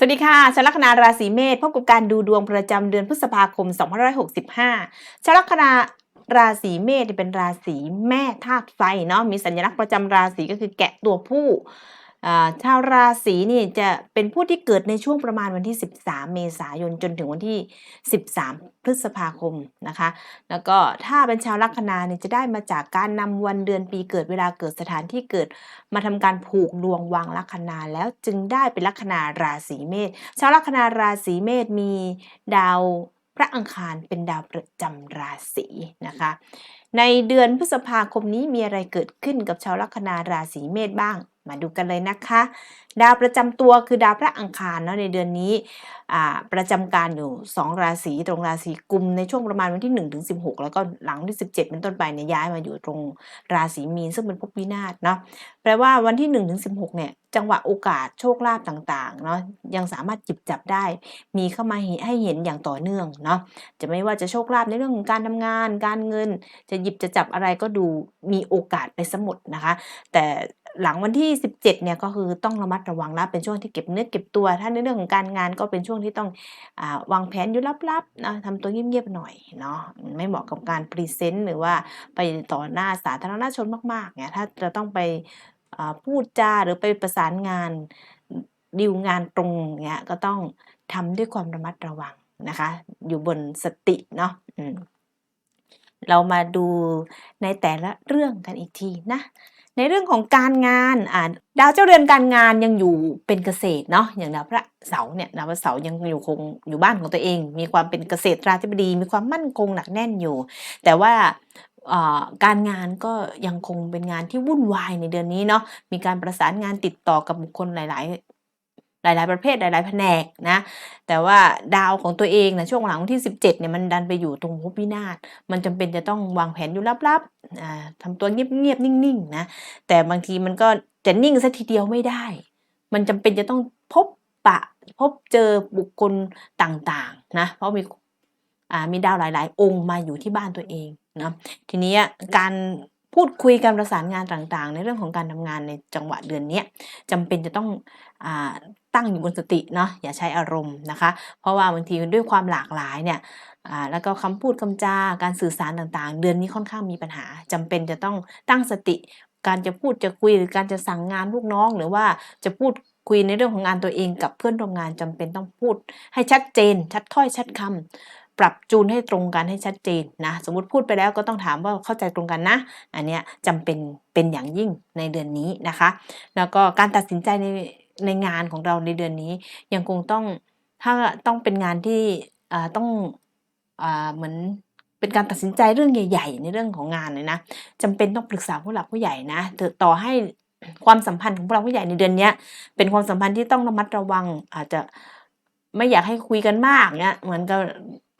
สวัสดีค่ะชาวลัคนาราศีเมษพบกับการดูดวงประจำเดือนพฤษภาคม 2565ชาวลัคนาราศีเมษเป็นราศีแม่ธาตุไฟเนาะมีสัญลักษณ์ประจำราศีก็คือแกะตัวผู้ ชาวราศีนี่จะเป็นผู้ที่เกิดในช่วงประมาณวันที่ 13 เมษายนจนถึงวันที่ 13 พฤษภาคมนะคะ แล้วก็ถ้าเป็นชาวลัคนาเนี่ยจะได้มาจากการนำวันเดือนปีเกิดเวลาเกิดสถานที่เกิด มาทำการผูกดวงวางลัคนาแล้วจึงได้เป็นลัคนาราศีเมษชาวลัคนาราศีเมษมีดาวพระอังคารเป็นดาวประจำราศีนะคะ ในเดือนพฤษภาคมนี้มีอะไรเกิดขึ้นกับชาวลัคนาราศีเมษบ้าง มาดูกันเลยนะคะ ดาวประจำตัวคือดาวพระอังคารเนาะในเดือนนี้ประจำการอยู่ 2 ราศีตรงราศีกุมในช่วงประมาณวันที่1ถึง16แล้วก็หลังวันที่ 17 เป็นต้นไปเนี่ยย้ายมาอยู่ตรงราศีมีนซึ่งเป็นภพวินาศเนาะแปลว่าวันที่1ถึง16เนี่ยจังหวะโอกาสโชคลาภต่างๆเนาะยังสามารถจิบจับได้ มีเข้ามาให้เห็นอย่างต่อเนื่องเนาะจะไม่ว่าจะโชคลาภในเรื่องของการทำงาน การเงิน จะหยิบจะจับอะไรก็ดูมีโอกาสไปสมดนะคะ แต่ หลังวันที่ 17เนี่ยก็คือต้องระมัดระวังแล้วเป็นช่วงที่เก็บเนื้อเก็บตัว ถ้าในเรื่องของการงานก็เป็นช่วงที่ต้องอวางแผนอยู่ลับๆนะทำตัวเงียบๆหน่อยเนาะไม่เหมาะกับการพรีเซนต์หรือว่าไปต่อหน้าสาธารณชนมากๆเนี่ยถ้าจะต้องไปพูดจาหรือไปประสานงานดีลงานตรงเงี้ยก็ต้องทำด้วยความระมัดระวังนะคะ อยู่บนสติเนาะอืมเรามาดูในแต่ละเรื่องกันอีกทีนะ ในเรื่องของการงานอ่าดาวเจ้าเรือนการงานยังอยู่เป็นเกษตรเนาะอย่างดาวพระเสาร์เนี่ยดาวพระเสาร์ยังอยู่คงอยู่บ้านของตัวเอง มีความเป็นเกษตรราธิบดี มีความมั่นคงหนักแน่นอยู่ แต่ว่าการงานก็ยังคงเป็นงานที่วุ่นวายในเดือนนี้เนาะมีการประสานงานติดต่อกับบุคคลหลาย ลาย ๆ ประเภทหลาย ๆ แผนกนะแต่ว่าดาวของตัวเองนะช่วงหลังวันที่ 17เนี่ยมันดันไปอยู่ตรงภพวินาศมันจำเป็นจะต้องวางแผนอยู่ลับๆอ่าทำตัวเงียบ ๆ นิ่ง ๆ นะ แต่บางทีมันก็จะนิ่งสักทีเดียวไม่ได้ มันจำเป็นจะต้องพบปะพบเจอบุคคลต่างๆนะเพราะมีอ่ามีดาวหลาย ๆ องค์มาอยู่ที่บ้านตัวเองนะทีนี้การพูดคุยการประสานงานต่างๆ ในเรื่องของการทำงานในจังหวะเดือนนี้ยจำเป็นจะต้องอ่าตั้งอยู่บนสติเนาะอย่าใช้อารมณ์นะคะ เพราะว่าบางทีด้วยความหลากหลายเนี่ยแล้วก็คำพูดคำจาการสื่อสารต่างๆ เดือนนี้ค่อนข้างมีปัญหาจำเป็นจะต้องตั้งสติ การจะพูดจะคุยหรือการจะสั่งงานลูกน้อง หรือว่าจะพูดคุยในเรื่องของงานตัวเองกับเพื่อนร่วมงานจำเป็นต้องพูด ให้ชัดเจน ชัดถ้อยชัดคำปรับจูนให้ตรงกันให้ชัดเจนนะสมมติพูดไปแล้วก็ต้องถามว่าเข้าใจตรงกันนะ อันเนี้ยจำเป็นเป็นอย่างยิ่งในเดือนนี้นะคะ แล้วก็การตัดสินใจใน ในงานของเราในเดือนนี้ ยังคงต้องถ้าต้องเป็นงานที่ต้องเหมือนเป็นการตัดสินใจเรื่องใหญ่ ๆ ในเรื่องของงานเลยนะจำเป็นต้องปรึกษาผู้หลักผู้ใหญ่นะถต่อให้ความสัมพันธ์ของผู้หลักผู้ใหญ่ในเดือนนี้เป็นความสัมพันธ์ที่ต้องระมัดระวัง อาจจะไม่อยากให้คุยกันมากเงี้ยเหมือนกับ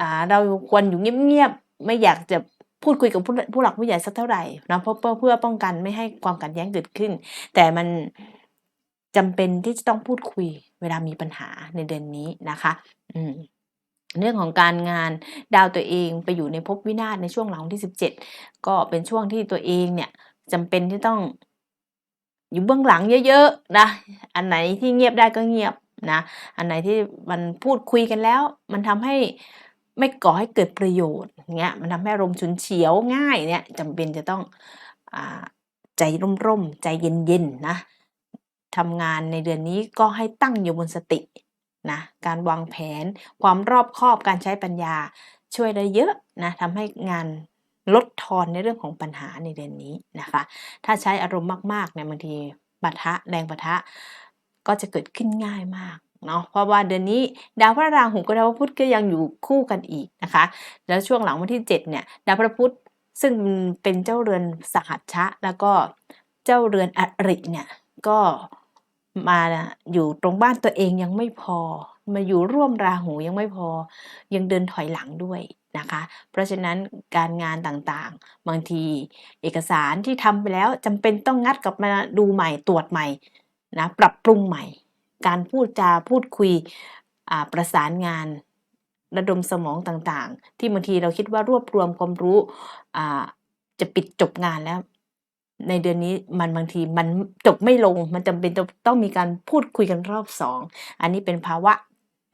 อ่าเราควรอยู่เงียบๆไม่อยากจะพูดคุยกับผู้ผู้หลักผู้ใหญ่สักเท่าไหรเนะเพื่อเพื่อป้องกันไม่ให้ความขัดแย้งเกิดขึ้น แต่มัน จำเป็นที่จะต้องพูดคุยเวลามีปัญหาในเดือนนี้นะคะอืมเรื่องของการงานดาวตัวเองไปอยู่ในภพวินาศในช่วงหลังที่ 17 ก็เป็นช่วงที่ตัวเองเนี่ยจำเป็นที่ต้องอยู่เบื้องหลังเยอะๆนะ อันไหนที่เงียบได้ก็เงียบนะ อันไหนที่มันพูดคุยกันแล้ว มันทำให้ไม่ก่อให้เกิดประโยชน์เงี้ย มันทำให้รมณ์ฉุนเฉียวง่ายเนี่ยจำเป็นจะต้องอใจร่มๆ ใจเย็นๆนะ ทำงานในเดือนนี้ก็ให้ตั้งอยู่บนสตินะการวางแผน ความรอบคอบการใช้ปัญญาช่วยได้เยอะนะทำให้งานลดทอนในเรื่องของปัญหาในเดือนนี้นะคะ ถ้าใช้อารมณ์มากๆเนี่ยบางทีปะทะแรงปะทะก็จะเกิดขึ้นง่ายมากเนาะเพราะว่าเดือนนี้ดาวพระราหูกับดาวพระพุธก็ยังอยู่คู่กันอีกนะคะ แล้วช่วงหลังวันที่ 7 เนี่ยดาวพระพุธซึ่งเป็นเจ้าเรือนสหัชชะ แล้วก็เจ้าเรือนอริเนี่ยก็ มาอยู่ตรงบ้านตัวเองยังไม่พอ มาอยู่ร่วมราหูยังไม่พอ ยังเดินถอยหลังด้วยนะคะ เพราะฉะนั้นการงานต่างๆ บางทีเอกสารที่ทำไปแล้วจำเป็นต้องงัดกลับมาดูใหม่ตรวจใหม่นะปรับปรุงใหม่ การพูดจาพูดคุยประสานงานระดมสมองต่างๆ ที่บางทีเราคิดว่ารวบรวมความรู้จะปิดจบงานแล้ว ในเดือนนี้มันบางทีมันจบไม่ลง มันจำเป็นต้องมีการพูดคุยกันรอบสอง อันนี้เป็นภาวะ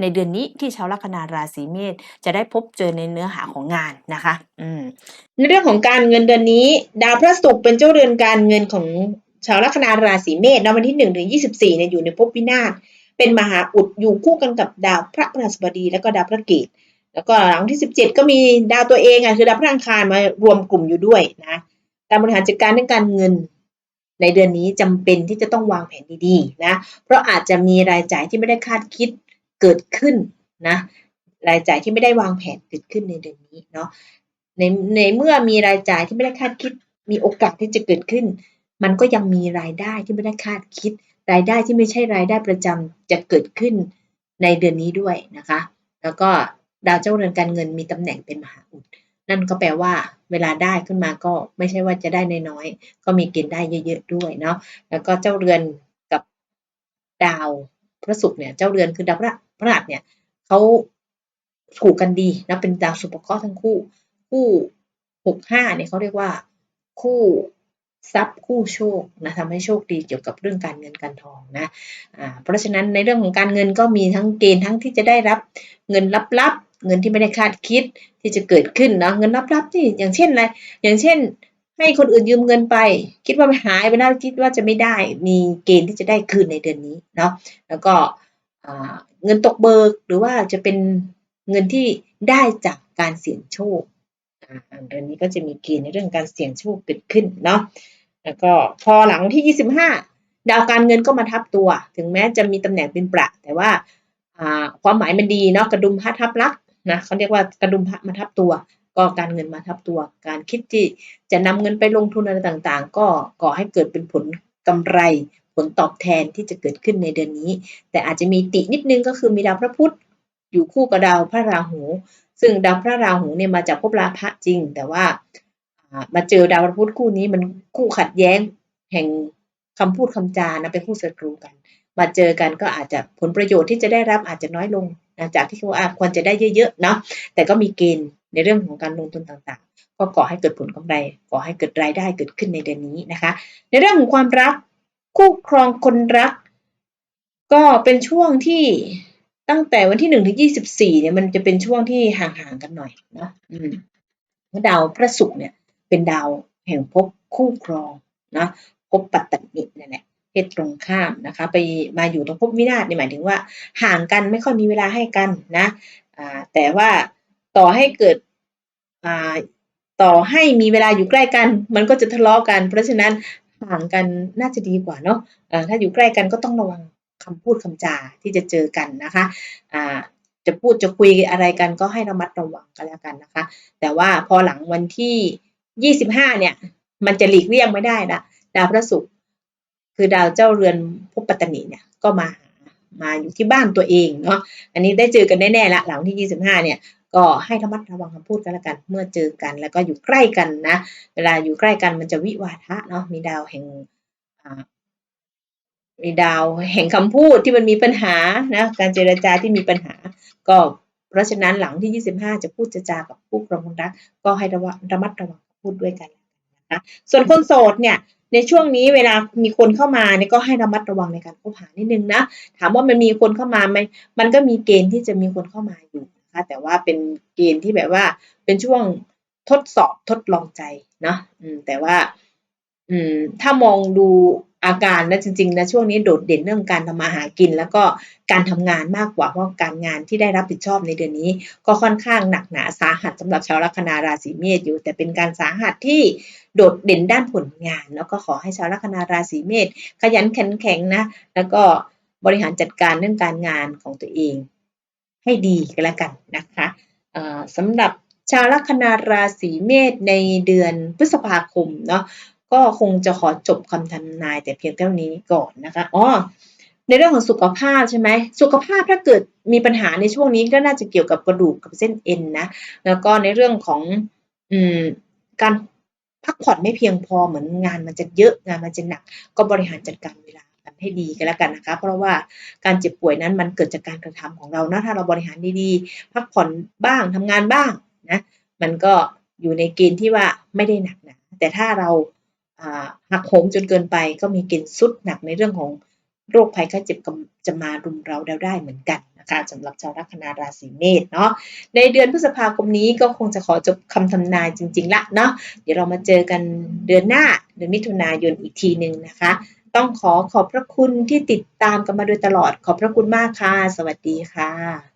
ในเดือนนี้ที่ชาวลัคนาราศีเมษจะได้พบเจอในเนื้อหาของงานนะคะ อืม ในเรื่องของการเงินเดือนนี้ ดาวพระศุกร์เป็นเจ้าเรือนการเงินของชาวลัคนาราศีเมษในวันที่หนึ่งถึงยี่สิบสี่เนี่ยอยู่ในภพวินาศเป็นมหาอุดอยู่คู่กันกับดาวพระพฤหัสบดีแล้วก็ดาวพระเกตแล้วก็หลังที่สิบเจ็ดก็มีดาวตัวเองอะคือดาวพระอังคารมารวมกลุ่มอยู่ด้วยนะ การบริหารจัดการเรื่องการเงิน ในเดือนนี้จำเป็นที่จะต้องวางแผนดีๆนะ เพราะอาจจะมีรายจ่ายที่ไม่ได้คาดคิดเกิดขึ้นนะ รายจ่ายที่ไม่ได้วางแผนเกิดขึ้นในเดือนนี้เนาะ ในในเมื่อมีรายจ่ายที่ไม่ได้คาดคิด มีโอกาสที่จะเกิดขึ้น มันก็ยังมีรายได้ที่ไม่ได้คาดคิด รายได้ที่ไม่ใช่รายได้ประจำจะเกิดขึ้นในเดือนนี้ด้วยนะคะ แล้วก็ดาวเจ้าเรือนการเงินมีตำแหน่งเป็นมหาอุด นั่นก็แปลว่าเวลาได้ขึ้นมาก็ไม่ใช่ว่าจะได้น้อยๆก็มีเกณฑ์ได้เยอะๆด้วยเนาะแล้วก็เจ้าเรือนกับดาวพระศุกร์เนี่ยเจ้าเรือนคือดาวพระพระหัสเนี่ยเขาถูกกันดีนะเป็นดาวสุภเคราะห์ทั้งคู่ คู่หกห้าเนี่ยเขาเรียกว่าคู่ทรัพย์คู่โชคนะทำให้โชคดีเกี่ยวกับเรื่องการเงินการทองนะอ่าเพราะฉะนั้นในเรื่องของการเงินก็มีทั้งเกณฑ์ทั้งที่จะได้รับเงินลับๆ เงินที่ไม่ได้คาดคิดที่จะเกิดขึ้นเนาะเงินลับๆที่อย่างเช่นอะไรอย่างเช่น ให้คนอื่นยืมเงินไป คิดว่ามันหายไปแล้วคิดว่าจะไม่ได้มีเกณฑ์ที่จะได้คืนในเดือนนี้เนาะแล้วก็เงินตกเบิกหรือว่าจะเป็นเงินที่ได้จากการเสี่ยงโชคเดือนนี้ก็จะมีเกณฑ์ในเรื่องการเสี่ยงโชคเกิดขึ้นเนาะแล้วก็พอหลังที่ 25 ดาวการเงินก็มาทับตัว ถึงแม้จะมีตำแหน่งเป็นประ แต่ว่าความหมายมันดีเนาะกระดุมพระทับลัก นะเขาเรียกว่ากระดุมพระมาทับตัว ก็การเงินมาทับตัว การคิดที่จะนำเงินไปลงทุนอะไรต่างๆ ก็ก่อให้เกิดเป็นผลกำไรผลตอบแทนที่จะเกิดขึ้นในเดือนนี้ แต่อาจจะมีตินิดนึงก็คือมีดาวพระพุธอยู่คู่กับดาวพระราหู ซึ่งดาวพระราหูเนี่ยมาจากภพราพะจริง แต่ว่ามาเจอดาวพระพุธคู่นี้มันคู่ขัดแย้งแห่งคำพูดคำจานะเป็นคู่ศัตรูกัน มาเจอกันก็อาจจะผลประโยชน์ที่จะได้รับอาจจะน้อยลง นะจากที่เขาว่าควรจะได้เยอะๆเนาะแต่ก็มีเกณฑ์ในเรื่องของการลงทุนต่างๆ ก็ก่อให้เกิดผลกำไรก่อให้เกิดรายได้เกิดขึ้นในเดือนนี้นะคะ ในเรื่องของความรักคู่ครองคนรัก ก็เป็นช่วงที่ตั้งแต่วันที่หนึ่งถึงยี่สิบสี่เนี่ยมันจะเป็นช่วงที่ห่างๆกันหน่อยเนาะอืมดาวพระศุกร์เนี่ย เป็นดาวแห่งภพคู่ครองนะภพปัตตนินั่นแหละ เพศตรงข้ามนะคะ ไปมาอยู่ตรงภพวินาศนี่หมายถึงว่า ห่างกันไม่ค่อยมีเวลาให้กันนะแต่ว่าต่อให้เกิดต่อให้มีเวลาอยู่ใกล้กัน มันก็จะทะเลาะกัน เพราะฉะนั้นห่างกันน่าจะดีกว่าเนาะถ้าอยู่ใกล้กันก็ต้องระวังคำพูดคำจาที่จะเจอกันนะคะอ่าจะพูดจะคุยอะไรกันก็ให้ระมัดระวังกันแล้วกันนะคะ แต่ว่าพอหลังวันที่ยี่สิบห้าเนี่ย มันจะหลีกเลี่ยงไม่ได้ละดาวพระศุกร์ คือดาวเจ้าเรือนภพปัตตนิเนี่ยก็มามาอยู่ที่บ้านตัวเองเนาะอันนี้ได้เจอกันแน่ๆละหลังที่ยี่สิบห้าเนี่ยก็ให้ระมัดระวังคำพูดกันล้วกัน เมื่อเจอกันแล้วก็อยู่ใกล้กันนะ เวลาอยู่ใกล้กันมันจะวิวาทะเนาะมีดาวแห่งมีดาวแห่งคำพูดที่มันมีปัญหานะการเจรจาที่มีปัญหา ก็เพราะฉะนั้นหลังที่ 25 จะพูดจะจากับผู้ครองคนรัก ก็ให้ระระมัดระวังพูดด้วยกันนะคะส่วนคนโสดเนี่ย ในช่วงนี้เวลามีคนเข้ามาเนี่ยก็ให้ระมัดระวังในการคบหานิดนึงนะ ถามว่ามันมีคนเข้ามาไหมมันก็มีเกณฑ์ที่จะมีคนเข้ามาอยู่นะคะแต่ว่าเป็นเกณฑ์ที่แบบว่าเป็นช่วงทดสอบทดลองใจนะแต่ว่า อืมถ้ามองดูอาการนะจริงๆนะช่วงนี้โดดเด่นเรื่องการทำมาหากิน แล้วก็การทำงานมากกว่าเพราะการงานที่ได้รับผิดชอบในเดือนนี้ ก็ค่อนข้างหนักหนาสาหัสสำหรับชาวลัคนาราศีเมษอยู่ แต่เป็นการสาหัสที่โดดเด่นด้านผลงาน แล้วก็ขอให้ชาวลัคนาราศีเมษขยันขันแข็งนะแล้วก็บริหารจัดการเรื่องการงานของตัวเอง ให้ดีก็แล้วกันนะคะสำหรับชาวลัคนาราศีเมษในเดือนพฤษภาคมเนาะ ก็คงจะขอจบคำทำนายแต่เพียงเท่านี้ก่อนนะคะอ๋อในเรื่องของสุขภาพใช่ไหมสุขภาพถ้าเกิดมีปัญหาในช่วงนี้ก็น่าจะเกี่ยวกับกระดูกกับเส้นเอ็นนะแล้วก็ในเรื่องของอืมการพักผ่อนไม่เพียงพอเหมือนงานมันจะเยอะงานมันจะหนัก ก็บริหารจัดการเวลากันให้ดีกันแล้วกันนะคะ เพราะว่าการเจ็บป่วยนั้นมันเกิดจากการกระทำของเรานะถ้าเราบริหารดีๆพักผ่อนบ้างทำงานบ้างนะมันก็อยู่ในเกณฑ์ที่ว่าไม่ได้หนักหนาแต่ถ้าเรา หักโหมจนเกินไปก็มีเกณฑ์สุดหนักในเรื่องของโรคภัยไข้เจ็บจะมารุมเราเราได้เหมือนกันนะคะสำหรับชาวลัคนาราศีเมษเนาะในเดือนพฤษภาคมนี้ก็คงจะขอจบคำทำนายจริง ๆ ละเนาะเดี๋ยวเรามาเจอกันเดือนหน้าเดือนมิถุนายนอีกทีหนึ่งนะคะ ต้องขอขอบพระคุณที่ติดตามกันมาโดยตลอดขอบพระคุณมากค่ะ สวัสดีค่ะ